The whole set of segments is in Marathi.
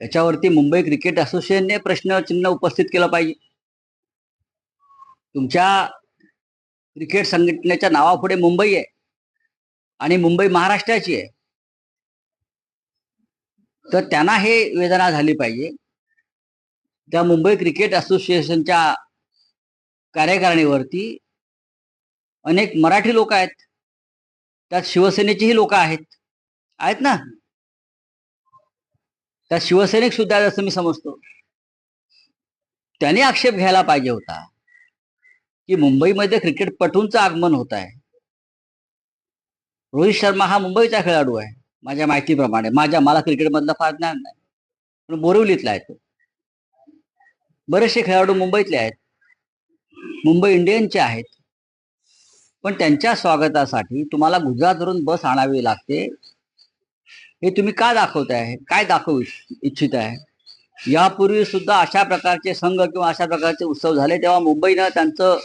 याच्यावरती मुंबई क्रिकेट असोसिएशनने प्रश्नचिन्ह उपस्थित केलं पाहिजे. तुमच्या क्रिकेट संघटनेच्या नावापुढे मुंबई आहे आणि मुंबई महाराष्ट्राची आहे. तर त्यांना हे वेदना झाली पाहिजे. त्या मुंबई क्रिकेट असोसिएशनच्या कार्यकारिणीवरती अनेक मराठी लोक आहेत. त्यात शिवसेनेचीही लोक आहेत. आहेत ना? त्या शिवसैनिक सुद्धा असं मी समजतो त्याने आक्षेप घ्यायला पाहिजे होता की मुंबईमध्ये क्रिकेटपटूंचं आगमन होत आहे रोहित शर्मा हा मुंबईचा खेळाडू आहे माझ्या माहितीप्रमाणे. माझ्या मला क्रिकेटमधलं फार ज्ञान नाही. पण बोरिवलीतला आहे तो. बरेचसे खेळाडू मुंबईतले आहेत. मुंबई इंडियनचे आहेत. पण त्यांच्या स्वागतासाठी तुम्हाला गुजरातवरून बस आणावी लागते. हे तुम्ही का दाखवताय काय दाखवू इच्छित आहे? यापूर्वी सुद्धा अशा प्रकारचे संघ किंवा अशा प्रकारचे उत्सव झाले तेव्हा मुंबईनं त्यांचं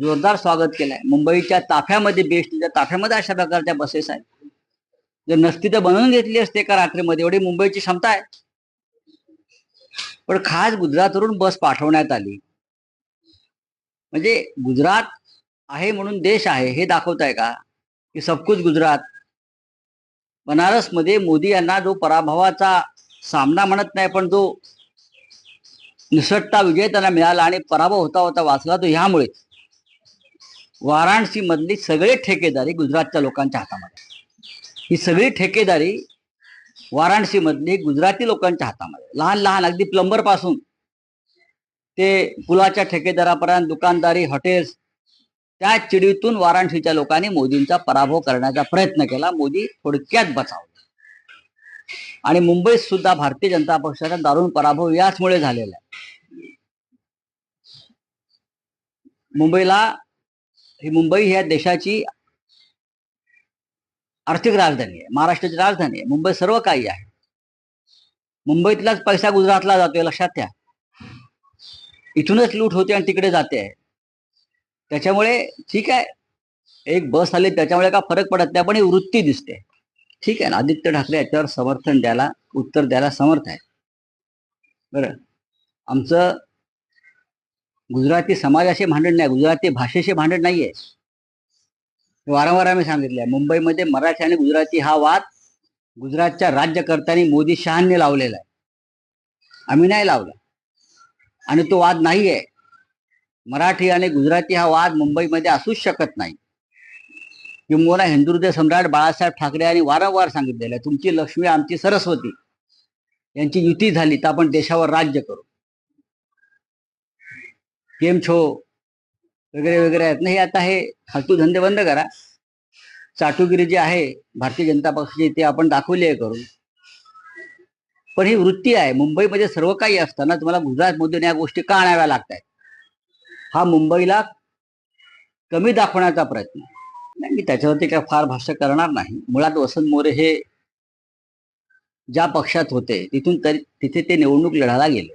जोरदार स्वागत केलंय. मुंबईच्या ताफ्यामध्ये बेस्टच्या ताफ्यामध्ये अशा प्रकारच्या बसेस आहेत. जर नसती तर बनवून घेतली असते का रात्रीमध्ये. एवढी मुंबईची क्षमता आहे. पण खास गुजरातवरून बस पाठवण्यात आली. म्हणजे गुजरात आहे म्हणून देश आहे हे दाखवताय का? की सबकुच गुजरात. बनारसमध्ये मोदी यांना जो पराभवाचा सामना म्हणत नाही पण जो निसटता विजय त्यांना मिळाला आणि पराभव होता होता वाचला तो ह्यामुळे. वाराणसी मधली ठेकेदारी गुजरातच्या लोकांच्या हातामध्ये ही सगळी ठेकेदारी वाराणसीमधली गुजराती लोकांच्या हातामध्ये लहान लहान अगदी प्लंबरपासून ते पुलाच्या ठेकेदारापर्यंत दुकानदारी हॉटेल्स त्या चिडीतून वाराणसीच्या लोकांनी मोदींचा पराभव करण्याचा प्रयत्न केला. मोदी थोडक्यात बचावला आणि मुंबईत सुद्धा भारतीय जनता पक्षाचा दारुण पराभव याचमुळे झालेला आहे. मुंबईला ही मुंबई ह्या देशाची आर्थिक राजधानी आहे. महाराष्ट्राची राजधानी आहे. मुंबई सर्व काही आहे. मुंबईतलाच पैसा गुजरातला जातोय लक्षात घ्या इथूनच लूट होते आणि तिकडे जाते. आहे त्याच्यामुळे ठीक आहे. एक बस आली त्याच्यामुळे का फरक पडत नाही पण ही वृत्ती दिसते. ठीक आहे ना? आदित्य ठाकरे याच्यावर समर्थन द्यायला उत्तर द्यायला समर्थ आहे. बरं. आमचं गुजराती समाजाशी भांडण नाही गुजराती भाषेशी भांडण नाही आहे वारंवार आम्ही सांगितले मुंबईमध्ये मराठी आणि गुजराती हा वाद गुजरातच्या राज्यकर्त्यांनी मोदी शहांनी लावलेला आहे. आम्ही नाही लावला. आणि तो वाद नाही आहे मराठी आणि गुजराती हा वाद मुंबईमध्ये असूच शकत नाही. किंबहुना हिंदुहृदय सम्राट बाळासाहेब ठाकरे यांनी वारंवार सांगितलेलं आहे तुमची लक्ष्मी आमची सरस्वती. यांची युती झाली तर आपण देशावर राज्य करू. गेम छो वगैरे वगैरे आहेत. ना हे आता हे फालतू धंदे बंद करा. चाटुगिरी जी आहे भारतीय जनता पक्षाची ते आपण दाखवली आहे करून. पण ही वृत्ती आहे. मुंबईमध्ये सर्व काही असताना तुम्हाला गुजरातमधून या गोष्टी का आणाव्या लागत आहेत हा मुंबईला कमी दाखवण्याचा प्रयत्न. नाही मी त्याच्यावरती काय फार भाष्य करणार नाही. मुळात वसंत मोरे हे ज्या पक्षात होते तिथून तरी तिथे ते निवडणूक लढायला गेले.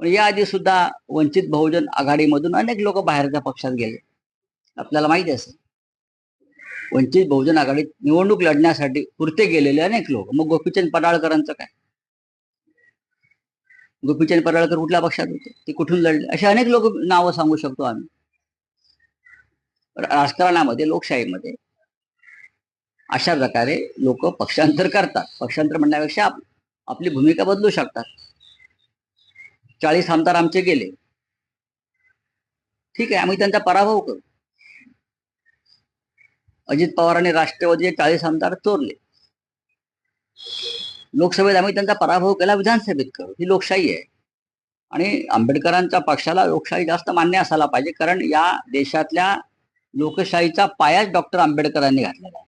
पण याआधी सुद्धा वंचित बहुजन आघाडीमधून अनेक लोक बाहेरच्या पक्षात गेले. आपल्याला माहिती असेल. वंचित बहुजन आघाडीत निवडणूक लढण्यासाठी पुरते गेलेले अनेक लोक. मग गोपीचंद पडाळकरांचं काय? गोपीचंद पराळकर कुठल्या पक्षात होते? ते कुठून लढले? असे अनेक लोक नावं सांगू शकतो आम्ही. राजकारणामध्ये लोकशाहीमध्ये अशा प्रकारे लोक पक्षांतर करतात. पक्षांतर म्हणण्यापेक्षा आप- आपली भूमिका बदलू शकतात. चाळीस आमदार आमचे गेले. ठीक आहे आम्ही त्यांचा पराभव करू. अजित पवारांनी राष्ट्रवादीचे चाळीस आमदार चोरले लोकसभेत आम्ही त्यांचा पराभव केला विधानसभेत करू. ही लोकशाही आहे. आणि आंबेडकरांच्या पक्षाला लोकशाही जास्त मान्य असायला पाहिजे कारण या देशातल्या लोकशाहीचा पायाच डॉक्टर आंबेडकरांनी घातलेला आहे.